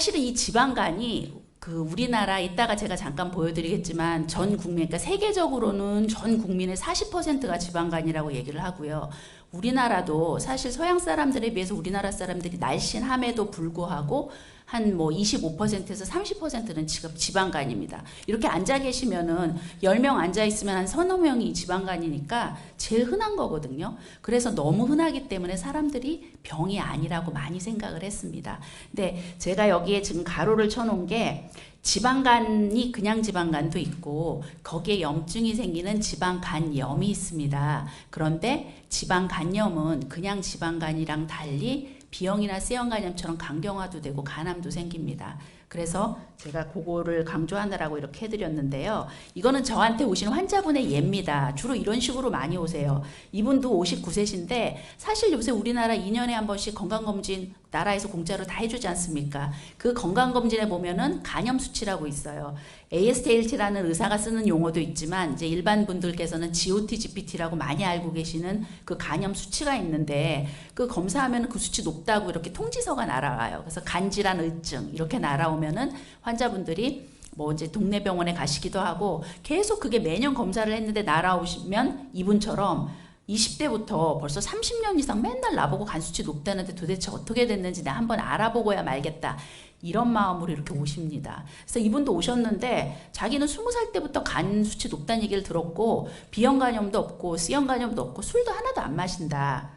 사실은 이 지방간이 그 우리나라 이따가 제가 잠깐 보여드리겠지만 전 국민 그러니까 세계적으로는 전 국민의 40%가 지방간이라고 얘기를 하고요. 우리나라도 사실 서양 사람들에 비해서 우리나라 사람들이 날씬함에도 불구하고 한 뭐 25%에서 30%는 지금 지방간입니다. 이렇게 앉아 계시면은 10명 앉아 있으면 한 서너 명이 지방간이니까 제일 흔한 거거든요. 그래서 너무 흔하기 때문에 사람들이 병이 아니라고 많이 생각을 했습니다. 근데 제가 여기에 지금 가로를 쳐 놓은 게 지방간이 그냥 지방간도 있고 거기에 염증이 생기는 지방간염이 있습니다. 그런데 지방간염은 그냥 지방간이랑 달리 B형이나 C형 간염처럼 간경화도 되고 간암도 생깁니다. 그래서 제가 그거를 강조하느라고 이렇게 해드렸는데요. 이거는 저한테 오신 환자분의 예입니다. 주로 이런 식으로 많이 오세요. 이분도 59세신데 사실 요새 우리나라 2년에 한 번씩 건강검진 나라에서 공짜로 다 해주지 않습니까? 그 건강검진에 보면은 간염 수치라고 있어요. AST-ALT라는 의사가 쓰는 용어도 있지만 이제 일반 분들께서는 GOT, GPT라고 많이 알고 계시는 그 간염 수치가 있는데 그 검사하면 그 수치 높다고 이렇게 통지서가 날아와요. 그래서 간질환 의증 이렇게 날아오면은 환자분들이 뭐 이제 동네 병원에 가시기도 하고 계속 그게 매년 검사를 했는데 날아오시면 이분처럼 20대부터 벌써 30년 이상 맨날 나보고 간 수치 높다는데 도대체 어떻게 됐는지 나 한번 알아보고야 말겠다. 이런 마음으로 이렇게 오십니다. 그래서 이분도 오셨는데 자기는 20살 때부터 간 수치 높다는 얘기를 들었고 B형 간염도 없고 C형 간염도 없고 술도 하나도 안 마신다.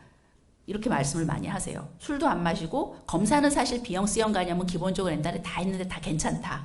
이렇게 말씀을 많이 하세요. 술도 안 마시고 검사는 사실 B형 C형 간염은 기본적으로 옛날에 다 했는데 다 괜찮다.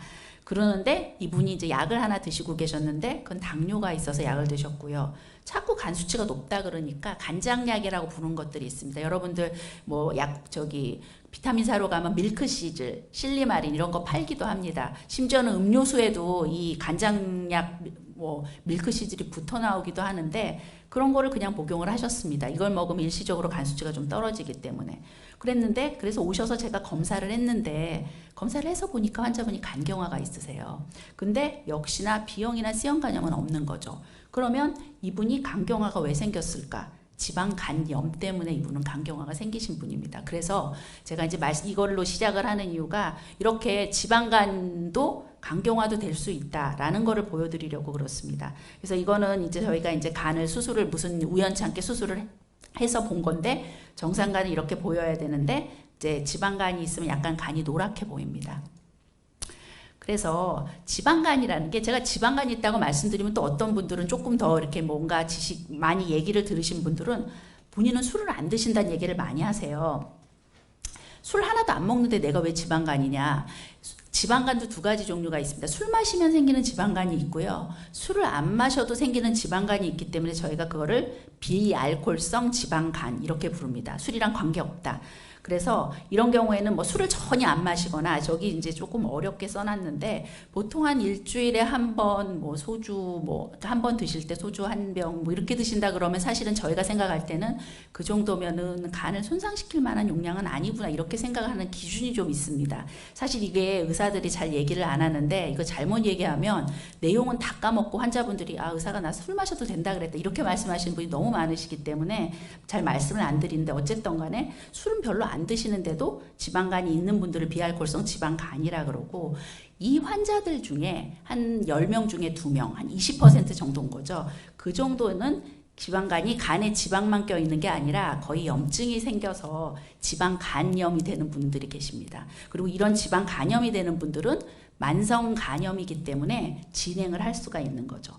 그러는데 이분이 이제 약을 하나 드시고 계셨는데 그건 당뇨가 있어서 약을 드셨고요. 자꾸 간 수치가 높다 그러니까 간장약이라고 부르는 것들이 있습니다. 여러분들 뭐 약 저기 비타민 사로 가면 밀크시즈, 실리마린 이런 거 팔기도 합니다. 심지어는 음료수에도 이 간장약 뭐 밀크 시즐이 붙어 나오기도 하는데 그런 거를 그냥 복용을 하셨습니다. 이걸 먹으면 일시적으로 간 수치가 좀 떨어지기 때문에. 그랬는데 그래서 오셔서 제가 검사를 했는데 검사를 해서 보니까 환자분이 간경화가 있으세요. 근데 역시나 B형이나 C형 간염은 없는 거죠. 그러면 이분이 간경화가 왜 생겼을까? 지방 간염 때문에 이분은 간경화가 생기신 분입니다. 그래서 제가 이제 말 이걸로 시작을 하는 이유가 이렇게 지방 간도 간경화도 될 수 있다라는 거를 보여드리려고 그렇습니다. 그래서 이거는 이제 저희가 이제 간을 수술을 무슨 우연찮게 수술을 해서 본 건데 정상간이 이렇게 보여야 되는데 이제 지방간이 있으면 약간 간이 노랗게 보입니다. 그래서 지방간이라는 게 제가 지방간이 있다고 말씀드리면 또 어떤 분들은 조금 더 이렇게 뭔가 지식 많이 얘기를 들으신 분들은 본인은 술을 안 드신다는 얘기를 많이 하세요. 술 하나도 안 먹는데 내가 왜 지방간이냐? 지방간도 두 가지 종류가 있습니다. 술 마시면 생기는 지방간이 있고요. 술을 안 마셔도 생기는 지방간이 있기 때문에 저희가 그거를 비알콜성 지방간 이렇게 부릅니다. 술이랑 관계없다. 그래서 이런 경우에는 뭐 술을 전혀 안 마시거나 저기 이제 조금 어렵게 써놨는데 보통 한 일주일에 한 번 뭐 소주 뭐 한 번 드실 때 소주 한 병 뭐 이렇게 드신다 그러면 사실은 저희가 생각할 때는 그 정도면은 간을 손상시킬 만한 용량은 아니구나 이렇게 생각하는 기준이 좀 있습니다. 사실 이게 의사들이 잘 얘기를 안 하는데 이거 잘못 얘기하면 내용은 다 까먹고 환자분들이 아 의사가 나 술 마셔도 된다 그랬다 이렇게 말씀하시는 분이 너무 많으시기 때문에 잘 말씀을 안 드리는데 어쨌든 간에 술은 별로 안 드시는데도 지방간이 있는 분들을 비알콜성 지방간이라 그러고 이 환자들 중에 한 10명 중에 2명, 한 20% 정도인 거죠. 그 정도는 지방간이 간에 지방만 껴 있는 게 아니라 거의 염증이 생겨서 지방간염이 되는 분들이 계십니다. 그리고 이런 지방간염이 되는 분들은 만성 간염이기 때문에 진행을 할 수가 있는 거죠.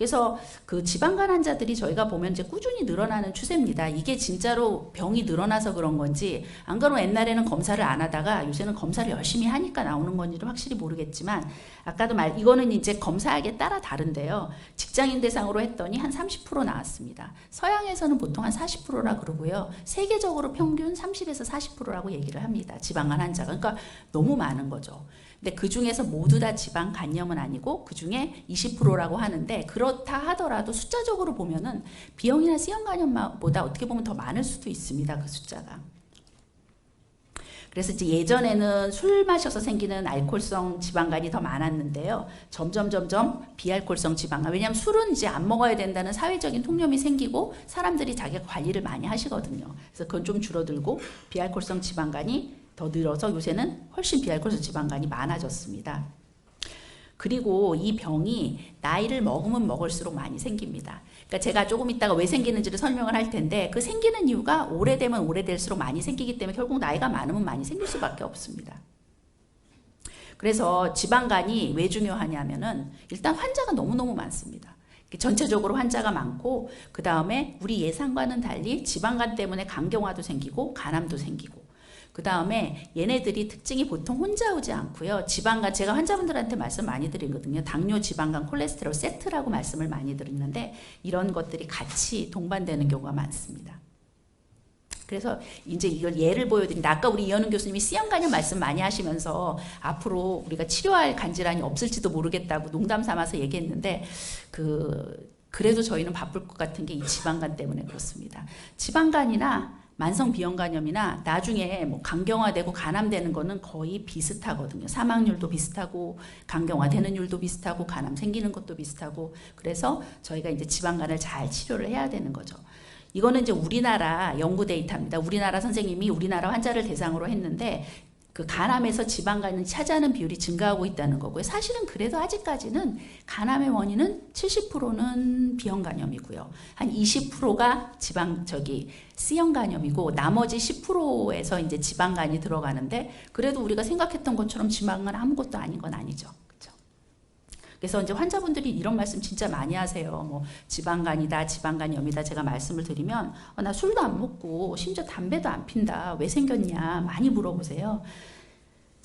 그래서 그 지방간 환자들이 저희가 보면 이제 꾸준히 늘어나는 추세입니다. 이게 진짜로 병이 늘어나서 그런 건지 안 그러면 옛날에는 검사를 안 하다가 요새는 검사를 열심히 하니까 나오는 건지는 확실히 모르겠지만 아까도 말 이거는 이제 검사하기에 따라 다른데요. 직장인 대상으로 했더니 한 30% 나왔습니다. 서양에서는 보통 한 40%라 그러고요. 세계적으로 평균 30에서 40%라고 얘기를 합니다. 지방간 환자가. 그러니까 너무 많은 거죠. 근데 그 중에서 모두 다 지방 간염은 아니고 그 중에 20%라고 하는데 그렇다 하더라도 숫자적으로 보면은 B형이나 C형 간염보다 어떻게 보면 더 많을 수도 있습니다. 그 숫자가. 그래서 이제 예전에는 술 마셔서 생기는 알코올성 지방간이 더 많았는데요. 점점 점점 비알코올성 지방간. 왜냐하면 술은 이제 안 먹어야 된다는 사회적인 통념이 생기고 사람들이 자기가 관리를 많이 하시거든요. 그래서 그건 좀 줄어들고 비알코올성 지방간이 더 늘어서 요새는 훨씬 비알코올성 지방간이 많아졌습니다. 그리고 이 병이 나이를 먹으면 먹을수록 많이 생깁니다. 그러니까 제가 조금 이따가 왜 생기는지를 설명을 할 텐데 그 생기는 이유가 오래되면 오래될수록 많이 생기기 때문에 결국 나이가 많으면 많이 생길 수밖에 없습니다. 그래서 지방간이 왜 중요하냐면은 일단 환자가 너무너무 많습니다. 전체적으로 환자가 많고 그 다음에 우리 예상과는 달리 지방간 때문에 간경화도 생기고 간암도 생기고 그 다음에 얘네들이 특징이 보통 혼자 오지 않고요. 지방간 제가 환자분들한테 말씀 많이 드리거든요. 당뇨, 지방간, 콜레스테롤 세트라고 말씀을 많이 드리는데 이런 것들이 같이 동반되는 경우가 많습니다. 그래서 이제 이걸 예를 보여드린다. 아까 우리 이현우 교수님이 C형 간염 말씀 많이 하시면서 앞으로 우리가 치료할 간질환이 없을지도 모르겠다고 농담 삼아서 얘기했는데 그 그래도 저희는 바쁠 것 같은 게 이 지방간 때문에 그렇습니다. 지방간이나 만성 비형간염이나 나중에 뭐 간경화되고 간암되는 거는 거의 비슷하거든요. 사망률도 비슷하고 간경화되는 율도 비슷하고 간암 생기는 것도 비슷하고 그래서 저희가 이제 지방간을 잘 치료를 해야 되는 거죠. 이거는 이제 우리나라 연구 데이터입니다. 우리나라 선생님이 우리나라 환자를 대상으로 했는데 그 간암에서 지방 간을 차지하는 비율이 증가하고 있다는 거고요. 사실은 그래도 아직까지는 간암의 원인은 70%는 비형 간염이고요. 한 20%가 지방 저기 C형 간염이고 나머지 10%에서 이제 지방 간이 들어가는데 그래도 우리가 생각했던 것처럼 지방간 아무것도 아닌 건 아니죠. 그래서 이제 환자분들이 이런 말씀 진짜 많이 하세요. 뭐 지방간이다, 지방간염이다 제가 말씀을 드리면 어, 나 술도 안 먹고 심지어 담배도 안 핀다. 왜 생겼냐 많이 물어보세요.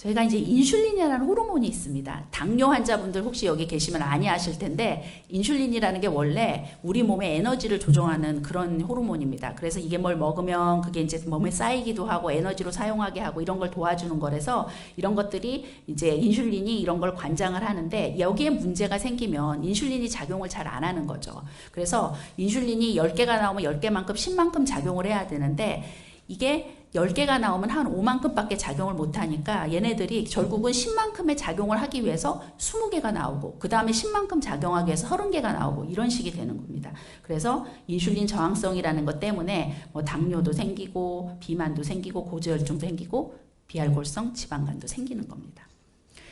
저희가 이제 인슐린이라는 호르몬이 있습니다. 당뇨 환자분들 혹시 여기 계시면 아니 하실 텐데 인슐린이라는 게 원래 우리 몸의 에너지를 조정하는 그런 호르몬입니다. 그래서 이게 뭘 먹으면 그게 이제 몸에 쌓이기도 하고 에너지로 사용하게 하고 이런 걸 도와주는 거라서 이런 것들이 이제 인슐린이 이런 걸 관장을 하는데 여기에 문제가 생기면 인슐린이 작용을 잘 안 하는 거죠. 그래서 인슐린이 10개가 나오면 10개만큼 10만큼 작용을 해야 되는데 이게 10개가 나오면 한 5만큼밖에 작용을 못하니까 얘네들이 결국은 10만큼의 작용을 하기 위해서 20개가 나오고 그 다음에 10만큼 작용하기 위해서 30개가 나오고 이런 식이 되는 겁니다. 그래서 인슐린 저항성이라는 것 때문에 뭐 당뇨도 생기고 비만도 생기고 고지혈증도 생기고 비알코올성 지방간도 생기는 겁니다.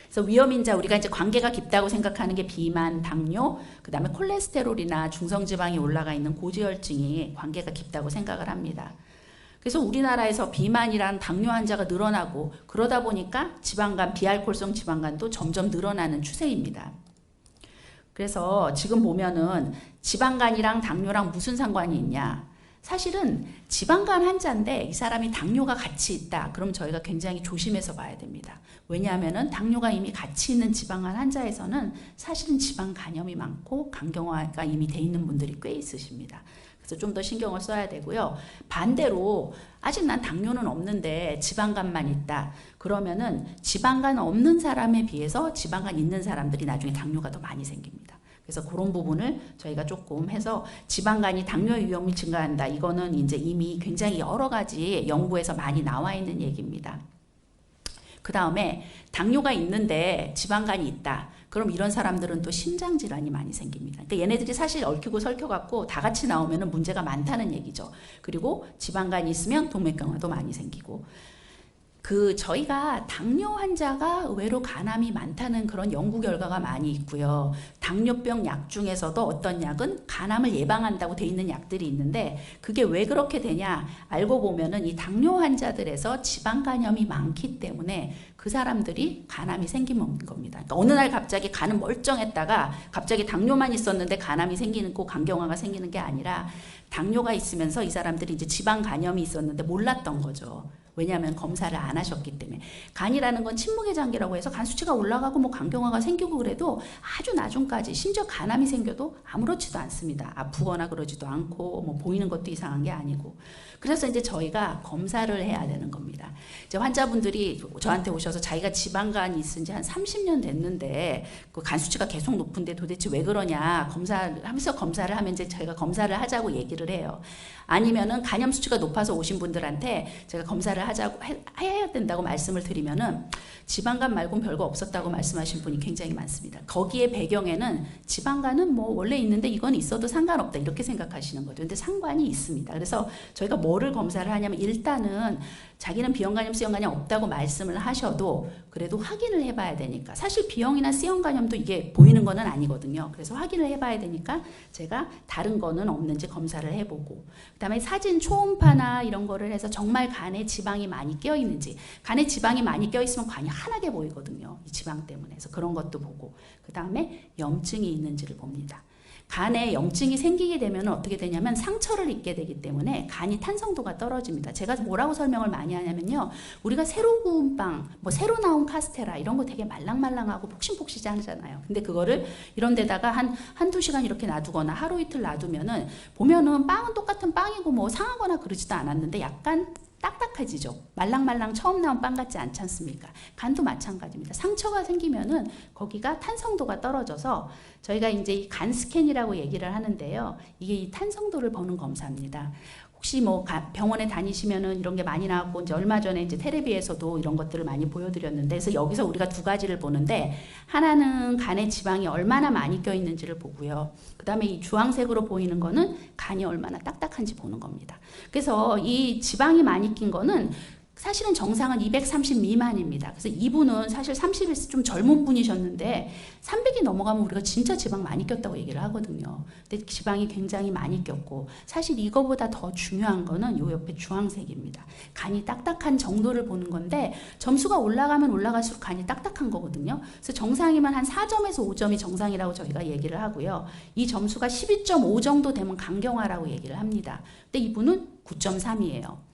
그래서 위험인자 우리가 이제 관계가 깊다고 생각하는 게 비만, 당뇨, 그 다음에 콜레스테롤이나 중성지방이 올라가 있는 고지혈증이 관계가 깊다고 생각을 합니다. 그래서 우리나라에서 비만이란 당뇨 환자가 늘어나고 그러다 보니까 지방간, 비알콜성 지방간도 점점 늘어나는 추세입니다. 그래서 지금 보면은 지방간이랑 당뇨랑 무슨 상관이 있냐? 사실은 지방간 환자인데 이 사람이 당뇨가 같이 있다. 그럼 저희가 굉장히 조심해서 봐야 됩니다. 왜냐하면 당뇨가 이미 같이 있는 지방간 환자에서는 사실은 지방 간염이 많고 간경화가 이미 돼 있는 분들이 꽤 있으십니다. 그래서 좀 더 신경을 써야 되고요. 반대로 아직 난 당뇨는 없는데 지방간만 있다. 그러면은 지방간 없는 사람에 비해서 지방간 있는 사람들이 나중에 당뇨가 더 많이 생깁니다. 그래서 그런 부분을 저희가 조금 해서 지방간이 당뇨 위험이 증가한다. 이거는 이제 이미 굉장히 여러 가지 연구에서 많이 나와 있는 얘기입니다. 그 다음에 당뇨가 있는데 지방간이 있다. 그럼 이런 사람들은 또 심장 질환이 많이 생깁니다. 그러니까 얘네들이 사실 얽히고 설켜 갖고 다 같이 나오면 문제가 많다는 얘기죠. 그리고 지방간이 있으면 동맥경화도 많이 생기고 그 저희가 당뇨 환자가 의외로 간암이 많다는 그런 연구 결과가 많이 있고요. 당뇨병 약 중에서도 어떤 약은 간암을 예방한다고 돼 있는 약들이 있는데 그게 왜 그렇게 되냐 알고 보면은 이 당뇨 환자들에서 지방 간염이 많기 때문에 그 사람들이 간암이 생기는 겁니다. 그러니까 어느 날 갑자기 간은 멀쩡했다가 갑자기 당뇨만 있었는데 간암이 생기는 거 간경화가 생기는 게 아니라 당뇨가 있으면서 이 사람들이 이제 지방 간염이 있었는데 몰랐던 거죠. 왜냐하면 검사를 안 하셨기 때문에 간이라는 건 침묵의 장기라고 해서 간 수치가 올라가고 뭐 간경화가 생기고 그래도 아주 나중까지 심지어 간암이 생겨도 아무렇지도 않습니다. 아프거나 그러지도 않고 뭐 보이는 것도 이상한 게 아니고 그래서 이제 저희가 검사를 해야 되는 겁니다. 이제 환자분들이 저한테 오셔서 자기가 지방간이 있은 지 한 30년 됐는데 그 간 수치가 계속 높은데 도대체 왜 그러냐 검사를 하면서 검사를 하면 이제 저희가 검사를 하자고 얘기를 해요. 아니면은 간염 수치가 높아서 오신 분들한테 제가 검사를 하자고 해, 해야 된다고 말씀을 드리면은 지방간 말고는 별거 없었다고 말씀하신 분이 굉장히 많습니다. 거기에 배경에는 지방간은 뭐 원래 있는데 이건 있어도 상관없다 이렇게 생각하시는 거죠. 근데 상관이 있습니다. 그래서 저희가 뭐를 검사를 하냐면 일단은 자기는 B형 간염, C형 간염 없다고 말씀을 하셔도 그래도 확인을 해봐야 되니까 사실 B형이나 C형 간염도 이게 보이는 거는 아니거든요. 그래서 확인을 해봐야 되니까 제가 다른 거는 없는지 검사를 해보고 그다음에 사진 초음파나 이런 거를 해서 정말 간에 지방이 많이 껴 있는지 간에 지방이 많이 껴 있으면 간이 환하게 보이거든요. 이 지방 때문에 그래서 그런 것도 보고 그다음에 염증이 있는지를 봅니다. 간에 염증이 생기게 되면 어떻게 되냐면 상처를 입게 되기 때문에 간이 탄성도가 떨어집니다. 제가 뭐라고 설명을 많이 하냐면요. 우리가 새로 구운 빵, 뭐 새로 나온 카스테라 이런 거 되게 말랑말랑하고 폭신폭신하잖아요. 근데 그거를 이런 데다가 한 한두 시간 이렇게 놔두거나 하루 이틀 놔두면은 보면은 빵은 똑같은 빵이고 뭐 상하거나 그러지도 않았는데 약간 딱딱해지죠. 말랑말랑 처음 나온 빵 같지 않지 않습니까? 간도 마찬가지입니다. 상처가 생기면은 거기가 탄성도가 떨어져서 저희가 이제 이간 스캔이라고 얘기를 하는데요. 이게 이 탄성도를 보는 검사입니다. 혹시 뭐 가- 병원에 다니시면은 이런 게 많이 나왔고 이제 얼마 전에 이제 테레비에서도 이런 것들을 많이 보여드렸는데 그래서 여기서 우리가 두 가지를 보는데 하나는 간에 지방이 얼마나 많이 껴 있는지를 보고요. 그다음에 이 주황색으로 보이는 거는 간이 얼마나 딱딱한지 보는 겁니다. 그래서 이 지방이 많이 낀 거는 사실은 정상은 230 미만입니다. 그래서 이분은 사실 30일 좀 젊은 분이셨는데 300이 넘어가면 우리가 진짜 지방 많이 꼈다고 얘기를 하거든요. 근데 지방이 굉장히 많이 꼈고 사실 이거보다 더 중요한 거는 요 옆에 주황색입니다. 간이 딱딱한 정도를 보는 건데 점수가 올라가면 올라갈수록 간이 딱딱한 거거든요. 그래서 정상이면 한 4점에서 5점이 정상이라고 저희가 얘기를 하고요. 이 점수가 12.5 정도 되면 강경화라고 얘기를 합니다. 근데 이분은 9.3이에요.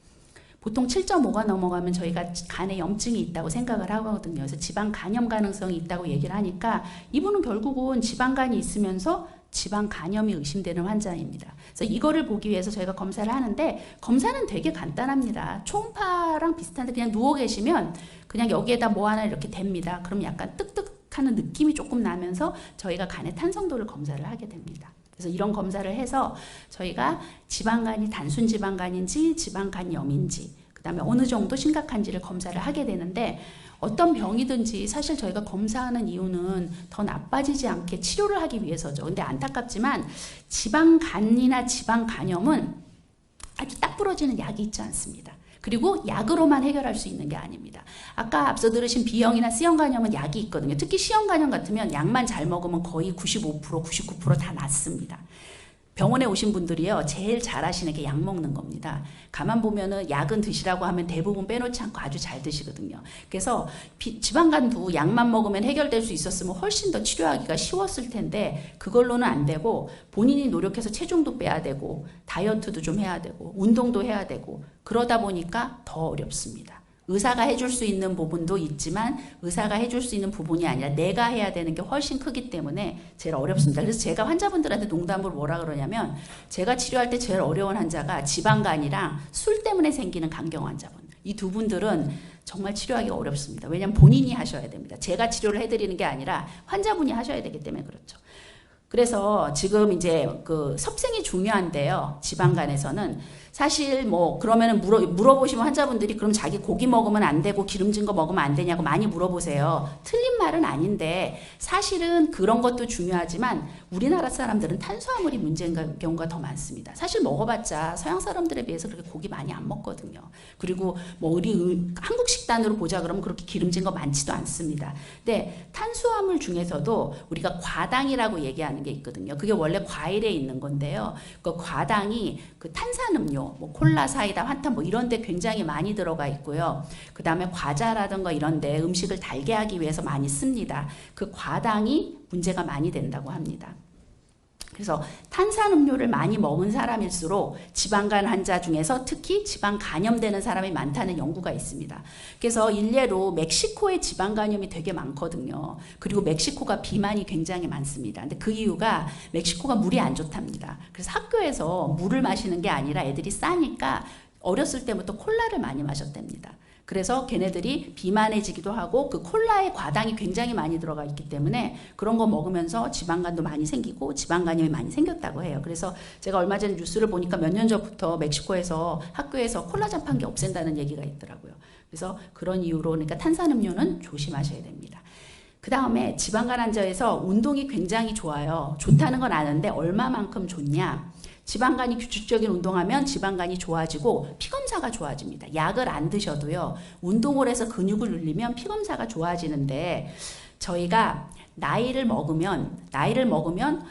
보통 7.5가 넘어가면 저희가 간에 염증이 있다고 생각을 하거든요. 그래서 지방 간염 가능성이 있다고 얘기를 하니까 이분은 결국은 지방간이 있으면서 지방 간염이 의심되는 환자입니다. 그래서 이거를 보기 위해서 저희가 검사를 하는데 검사는 되게 간단합니다. 초음파랑 비슷한데 그냥 누워 계시면 그냥 여기에다 뭐 하나 이렇게 댑니다. 그럼 약간 뜨뜻하는 느낌이 조금 나면서 저희가 간의 탄성도를 검사를 하게 됩니다. 그래서 이런 검사를 해서 저희가 지방간이 단순 지방간인지 지방간염인지 그다음에 어느 정도 심각한지를 검사를 하게 되는데 어떤 병이든지 사실 저희가 검사하는 이유는 더 나빠지지 않게 치료를 하기 위해서죠. 근데 안타깝지만 지방간이나 지방간염은 아주 딱 부러지는 약이 있지 않습니다. 그리고 약으로만 해결할 수 있는 게 아닙니다. 아까 앞서 들으신 B형이나 C형 간염은 약이 있거든요. 특히 C형 간염 같으면 약만 잘 먹으면 거의 95% 99%다 낫습니다. 병원에 오신 분들이요 제일 잘하시는 게 약 먹는 겁니다. 가만 보면은 약은 드시라고 하면 대부분 빼놓지 않고 아주 잘 드시거든요. 그래서 비- 지방간도 약만 먹으면 해결될 수 있었으면 훨씬 더 치료하기가 쉬웠을 텐데 그걸로는 안 되고 본인이 노력해서 체중도 빼야 되고 다이어트도 좀 해야 되고 운동도 해야 되고 그러다 보니까 더 어렵습니다. 의사가 해줄 수 있는 부분도 있지만 의사가 해줄 수 있는 부분이 아니라 내가 해야 되는 게 훨씬 크기 때문에 제일 어렵습니다. 그래서 제가 환자분들한테 농담으로 뭐라 그러냐면 제가 치료할 때 제일 어려운 환자가 지방간이랑 술 때문에 생기는 간경 환자분. 이 두 분들은 정말 치료하기가 어렵습니다. 왜냐하면 본인이 하셔야 됩니다. 제가 치료를 해드리는 게 아니라 환자분이 하셔야 되기 때문에 그렇죠. 그래서 지금 이제 그 섭생이 중요한데요. 지방간에서는 사실 뭐 그러면은 물어 물어보시면 환자분들이 그럼 자기 고기 먹으면 안 되고 기름진 거 먹으면 안 되냐고 많이 물어보세요. 틀린 말은 아닌데 사실은 그런 것도 중요하지만 우리나라 사람들은 탄수화물이 문제인 경우가 더 많습니다. 사실 먹어봤자 서양 사람들에 비해서 그렇게 고기 많이 안 먹거든요. 그리고 뭐 우리 의- 한국 식단으로 보자 그러면 그렇게 기름진 거 많지도 않습니다. 근데 탄수화물 중에서도 우리가 과당이라고 얘기하는 게 있거든요. 그게 원래 과일에 있는 건데요. 그 과당이 그 탄산음료, 뭐 콜라, 사이다, 환타 뭐 이런 데 굉장히 많이 들어가 있고요. 그 다음에 과자라든가 이런 데 음식을 달게 하기 위해서 많이 씁니다. 그 과당이 문제가 많이 된다고 합니다. 그래서 탄산음료를 많이 먹은 사람일수록 지방간 환자 중에서 특히 지방 간염되는 사람이 많다는 연구가 있습니다. 그래서 일례로 멕시코에 지방 간염이 되게 많거든요. 그리고 멕시코가 비만이 굉장히 많습니다. 근데 그 이유가 멕시코가 물이 안 좋답니다. 그래서 학교에서 물을 마시는 게 아니라 애들이 싸니까 어렸을 때부터 콜라를 많이 마셨답니다. 그래서 걔네들이 비만해지기도 하고 그 콜라에 과당이 굉장히 많이 들어가 있기 때문에 그런 거 먹으면서 지방간도 많이 생기고 지방간염이 많이 생겼다고 해요. 그래서 제가 얼마 전에 뉴스를 보니까 몇 년 전부터 멕시코에서 학교에서 콜라잔 판기 없앤다는 얘기가 있더라고요. 그래서 그런 이유로 그러니까 탄산음료는 조심하셔야 됩니다. 그 다음에 지방간 환자에서 운동이 굉장히 좋아요. 좋다는 건 아는데 얼마만큼 좋냐? 지방간이 규칙적인 운동하면 지방간이 좋아지고 피검사가 좋아집니다. 약을 안 드셔도요. 운동을 해서 근육을 늘리면 피검사가 좋아지는데 저희가 나이를 먹으면 나이를 먹으면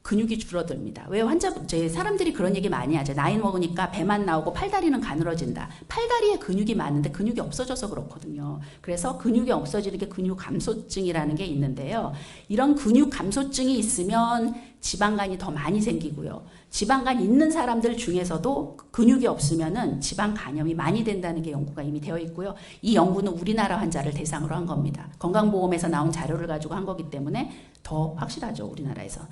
근육이 줄어듭니다. 왜 환자 제 사람들이 그런 얘기 많이 하죠. 나이 먹으니까 배만 나오고 팔다리는 가늘어진다. 팔다리에 근육이 많은데 근육이 없어져서 그렇거든요. 그래서 근육이 없어지는 게 근육 감소증이라는 게 있는데요. 이런 근육 감소증이 있으면 지방간이 더 많이 생기고요. 지방간 있는 사람들 중에서도 근육이 없으면은 지방 간염이 많이 된다는 게 연구가 이미 되어 있고요. 이 연구는 우리나라 환자를 대상으로 한 겁니다. 건강보험에서 나온 자료를 가지고 한 거기 때문에 더 확실하죠, 우리나라에서.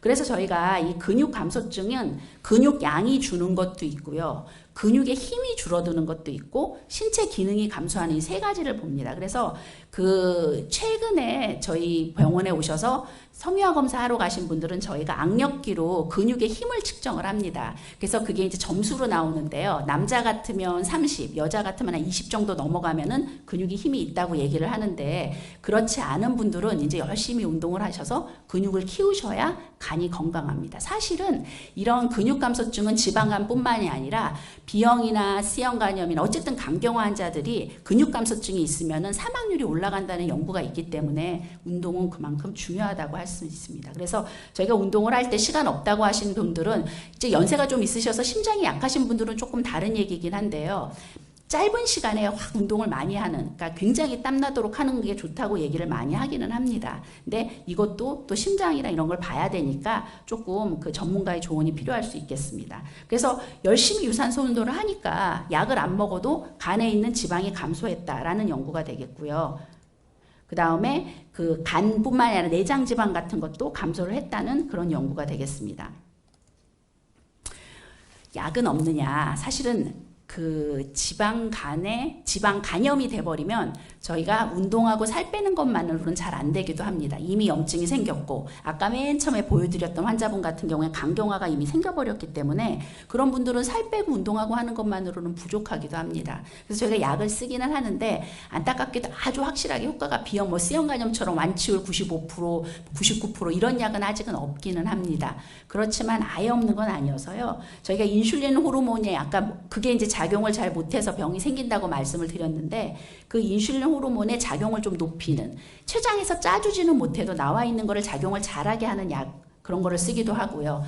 그래서 저희가 이 근육 감소증은 근육 양이 주는 것도 있고요. 근육의 힘이 줄어드는 것도 있고 신체 기능이 감소하는 이 세 가지를 봅니다. 그래서 그 최근에 저희 병원에 오셔서 성유화 검사하러 가신 분들은 저희가 악력기로 근육의 힘을 측정을 합니다. 그래서 그게 이제 점수로 나오는데요. 남자 같으면 30, 여자 같으면 한 20 정도 넘어가면은 근육이 힘이 있다고 얘기를 하는데 그렇지 않은 분들은 이제 열심히 운동을 하셔서 근육을 키우셔야 간이 건강합니다. 사실은 이런 근육 감소증은 지방간뿐만이 아니라 B형이나 C형 간염이나 어쨌든 간경화 환자들이 근육 감소증이 있으면은 사망률이 올라간다는 연구가 있기 때문에 운동은 그만큼 중요하다고 할 수 있습니다. 그래서 저희가 운동을 할 때 시간 없다고 하시는 분들은 이제 연세가 좀 있으셔서 심장이 약하신 분들은 조금 다른 얘기긴 한데요. 짧은 시간에 확 운동을 많이 하는, 그러니까 굉장히 땀나도록 하는 게 좋다고 얘기를 많이 하기는 합니다. 근데 이것도 또 심장이나 이런 걸 봐야 되니까 조금 그 전문가의 조언이 필요할 수 있겠습니다. 그래서 열심히 유산소 운동을 하니까 약을 안 먹어도 간에 있는 지방이 감소했다라는 연구가 되겠고요. 그 다음에 그 간뿐만 아니라 내장 지방 같은 것도 감소를 했다는 그런 연구가 되겠습니다. 약은 없느냐? 사실은 그 지방 간에 지방 간염이 돼버리면 저희가 운동하고 살 빼는 것만으로는 잘 안 되기도 합니다. 이미 염증이 생겼고 아까 맨 처음에 보여드렸던 환자분 같은 경우에 간경화가 이미 생겨버렸기 때문에 그런 분들은 살 빼고 운동하고 하는 것만으로는 부족하기도 합니다. 그래서 저희가 약을 쓰기는 하는데 안타깝게도 아주 확실하게 효과가 비형 뭐 C형 간염처럼 완치율 95% 99% 이런 약은 아직은 없기는 합니다. 그렇지만 아예 없는 건 아니어서요. 저희가 인슐린 호르몬이 아까 그게 이제 작용을 잘 못해서 병이 생긴다고 말씀을 드렸는데 그 인슐린 호르몬의 작용을 좀 높이는 췌장에서 짜주지는 못해도 나와 있는 거를 작용을 잘하게 하는 약 그런 거를 쓰기도 하고요.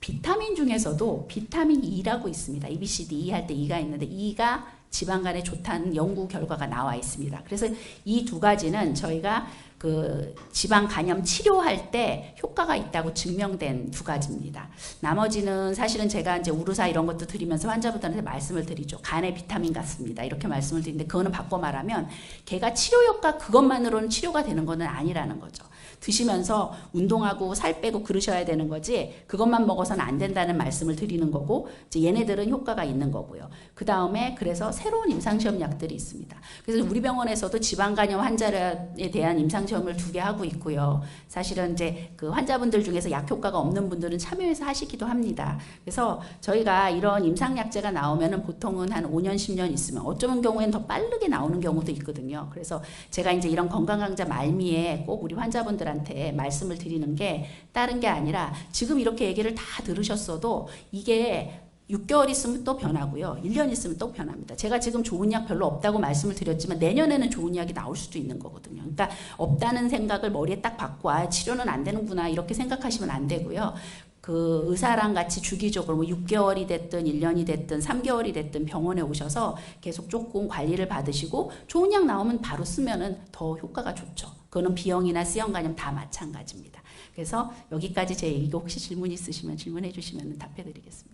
비타민 중에서도 비타민 E라고 있습니다. A, B, C, D, E 할 때 E가 있는데 E가 지방간에 좋다는 연구 결과가 나와 있습니다. 그래서 이 두 가지는 저희가 그 지방 간염 치료할 때 효과가 있다고 증명된 두 가지입니다. 나머지는 사실은 제가 이제 우르사 이런 것도 드리면서 환자분들한테 말씀을 드리죠. 간의 비타민 같습니다. 이렇게 말씀을 드리는데 그거는 바꿔 말하면 걔가 치료 효과 그것만으로는 치료가 되는 것은 아니라는 거죠. 드시면서 운동하고 살 빼고 그러셔야 되는 거지 그것만 먹어서는 안 된다는 말씀을 드리는 거고 이제 얘네들은 효과가 있는 거고요. 그 다음에 그래서 새로운 임상시험 약들이 있습니다. 그래서 우리 병원에서도 지방간염 환자에 대한 임상시험을 두 개 하고 있고요. 사실은 이제 그 환자분들 중에서 약 효과가 없는 분들은 참여해서 하시기도 합니다. 그래서 저희가 이런 임상약제가 나오면은 보통은 한 5년, 10년 있으면 어쩌면 경우에는 더 빠르게 나오는 경우도 있거든요. 그래서 제가 이제 이런 건강 강좌 말미에 꼭 우리 환자분들 분들한테 말씀을 드리는 게 다른 게 아니라 지금 이렇게 얘기를 다 들으셨어도 이게 6개월 있으면 또 변하고요. 1년 있으면 또 변합니다. 제가 지금 좋은 약 별로 없다고 말씀을 드렸지만 내년에는 좋은 약이 나올 수도 있는 거거든요. 그러니까 없다는 생각을 머리에 딱 받고 아, 치료는 안 되는구나 이렇게 생각하시면 안 되고요. 그 의사랑 같이 주기적으로 뭐 6개월이 됐든 1년이 됐든 3개월이 됐든 병원에 오셔서 계속 조금 관리를 받으시고 좋은 약 나오면 바로 쓰면은 더 효과가 좋죠. 그거는 B형이나 C형 간염 다 마찬가지입니다. 그래서 여기까지 제 얘기가 혹시 질문 있으시면 질문해 주시면 답해 드리겠습니다.